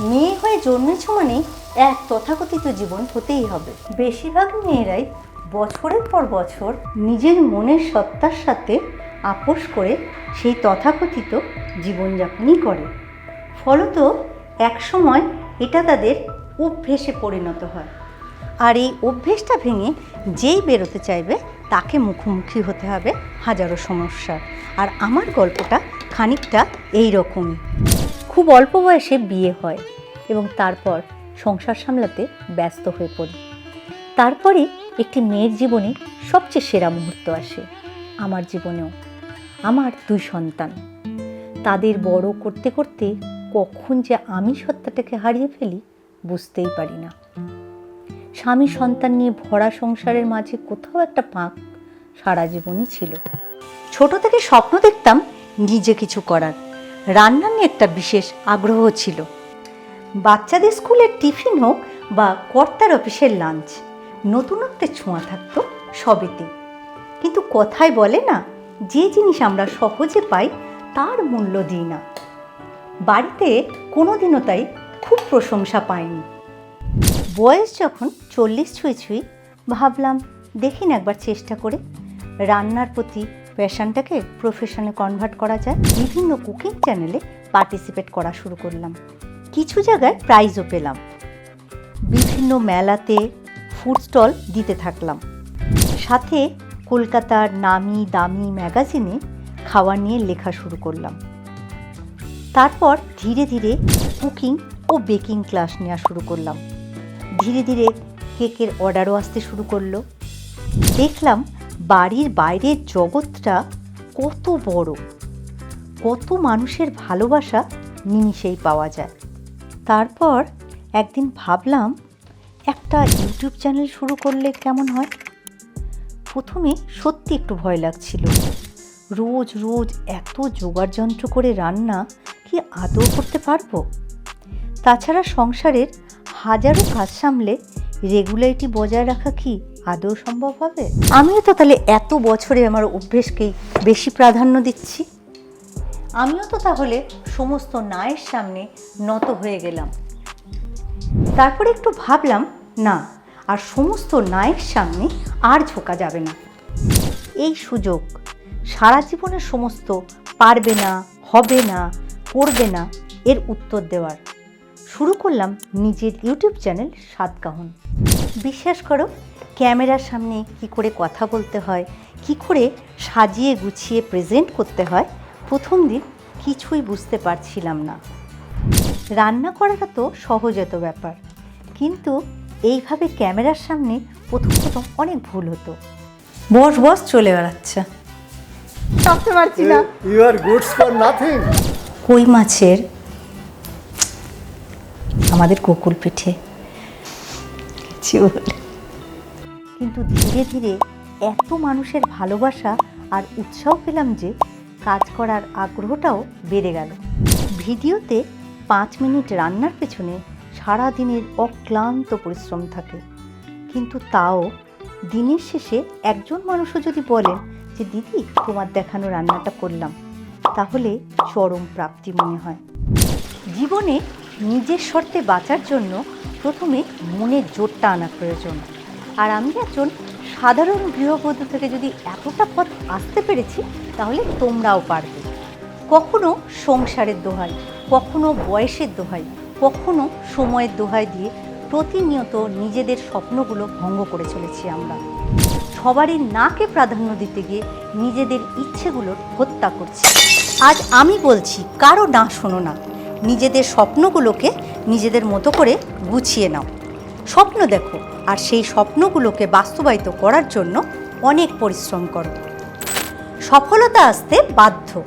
মেয়ে হয়ে জন্মেছ মানেই এক তথাকথিত জীবন হতেই হবে। বেশিরভাগ মেয়েরাই বছরের পর বছর নিজের মনের সত্তার সাথে আপোষ করে সেই তথাকথিত জীবনযাপনই করে। ফলত একসময় এটা তাদের অভ্যেসে পরিণত হয়। আর এই অভ্যেসটা ভেঙে যেই বেরোতে চাইবে, তাকে মুখোমুখি হতে হবে হাজারো সমস্যার। আর আমার গল্পটা খানিকটা এই রকমই খুব অল্প বয়সে বিয়ে হয় এবং তারপর সংসার সামলাতে ব্যস্ত হয়ে পড়ি। তারপরে একটি মেয়ের জীবনে সবচেয়ে সেরা মুহূর্ত আসে আমার জীবনেও। আমার দুই সন্তান। তাদের বড় করতে করতে কখন যে আমি সত্তাটাকে হারিয়ে ফেলি বুঝতেই পারি না। স্বামী সন্তান নিয়ে ভরা সংসারের মাঝে কোথাও একটা পাঁক সারা জীবনই ছিল। ছোট থেকে স্বপ্ন দেখতাম নিজে কিছু করার। রান্না নিয়ে একটা বিশেষ আগ্রহ ছিল। বাচ্চাদের স্কুলের টিফিন হোক বা কর্তার অফিসের লাঞ্চ নতুনত্বের ছোঁয়া থাকতো সবেতে। কিন্তু কথায় বলে না, যে জিনিস আমরা সহজে পাই তার মূল্য দিই না। বাড়িতে কোনোদিনও তাই খুব প্রশংসা পাইনি। বয়স যখন চল্লিশ ছুঁই ছুঁই, ভাবলাম, দেখি না একবার চেষ্টা করে। রান্নার প্রতি প্যাশনটাকে প্রফেশনে কনভার্ট করা যায়। বিভিন্ন কুকিং চ্যানেলে পার্টিসিপেট করা শুরু করলাম। কিছু জায়গায় প্রাইজও পেলাম। বিভিন্ন মেলাতে ফুড স্টল দিতে থাকলাম। সাথে কলকাতার নামি দামি ম্যাগাজিনে খাওয়া নিয়ে লেখা শুরু করলাম। তারপর ধীরে ধীরে কুকিং ও বেকিং ক্লাস নেওয়া শুরু করলাম। ধীরে ধীরে কেকের অর্ডারও আসতে শুরু করল। দেখলাম বাড়ির বাইরের জগৎটা কত বড়। কত মানুষের ভালোবাসা নিমিষেই পাওয়া যায়। তারপর একদিন ভাবলাম, একটা ইউটিউব চ্যানেল শুরু করলে কেমন হয়? প্রথমে সত্যি একটু ভয় লাগছিল। রোজ রোজ এত জোগাড় যন্ত্র করে রান্না কি আদৌ করতে পারব? তাছাড়া সংসারের হাজারো কাজ সামলে রেগুলারিটি বজায় রাখা কি আদৌ সম্ভব হবে? আমিও তো তাহলে এত বছরে আমার অভ্যেসকেই বেশি প্রাধান্য দিচ্ছি। আমিও তো তাহলে সমস্ত নায়ের সামনে নত হয়ে গেলাম। তারপরে একটু ভাবলাম, না, আর সমস্ত নায়ের সামনে আর ঝোকা যাবে না। এই সুযোগ সারা জীবনের সমস্ত পারবে না, হবে না, করবে না, এর উত্তর দেওয়ার। শুরু করলাম নিজের ইউটিউব চ্যানেল সাতকাহন। বিশ্বাস করো ক্যামেরার সামনে কি করে কথা বলতে হয় কি করে সাজিয়ে গুছিয়ে প্রেজেন্ট করতে হয় প্রথম দিন কিছুই বুঝতে পারছিলাম না। রান্না করাটা তো সহজত ব্যাপার কিন্তু এইভাবে ক্যামেরার সামনে প্রথম প্রথম অনেক ভুল হতো। বস বস চলে বেড়াচ্ছে। পারছি না। You are goods for nothing কই মাছের? আমাদের কোকুল পিঠে। কিছু বলে। কিন্তু ধীরে ধীরে এত মানুষের ভালোবাসা আর উৎসাহ পেলাম যে কাজ করার আগ্রহটাও বেড়ে গেল। ভিডিওতে পাঁচ মিনিট রান্নার পেছনে সারা দিনের অক্লান্ত পরিশ্রম থাকে। কিন্তু তাও দিনের শেষে একজন মানুষও যদি বলেন যে, দিদি, তোমার দেখানো রান্নাটা করলাম। তাহলে চরম প্রাপ্তি মনে হয়। জীবনে নিজের শর্তে বাঁচার জন্য প্রথমে মনের জোরটা আনা প্রয়োজন। আর আমি একজন সাধারণ গৃহবধূ থেকে যদি এতটা পথ আসতে পেরেছি, তাহলে তোমরাও পারবে। কখনো সংসারের দোহাই, কখনো বয়সের দোহাই, কখনো সময়ের দোহাই দিয়ে প্রতিনিয়ত নিজেদের স্বপ্নগুলো ভঙ্গ করে চলেছি আমরা। সবারই নাকে প্রাধান্য দিতে গিয়ে নিজেদের ইচ্ছেগুলোর হত্যা করছি। আজ আমি বলছি, কারও না শোনো না। নিজেদের স্বপ্নগুলোকে নিজেদের মতো করে গুছিয়ে নাও। স্বপ্ন দেখো, আর সেই স্বপ্নগুলোকে বাস্তবায়িত করার জন্য অনেক পরিশ্রম করো। সফলতা আসতে বাধ্য।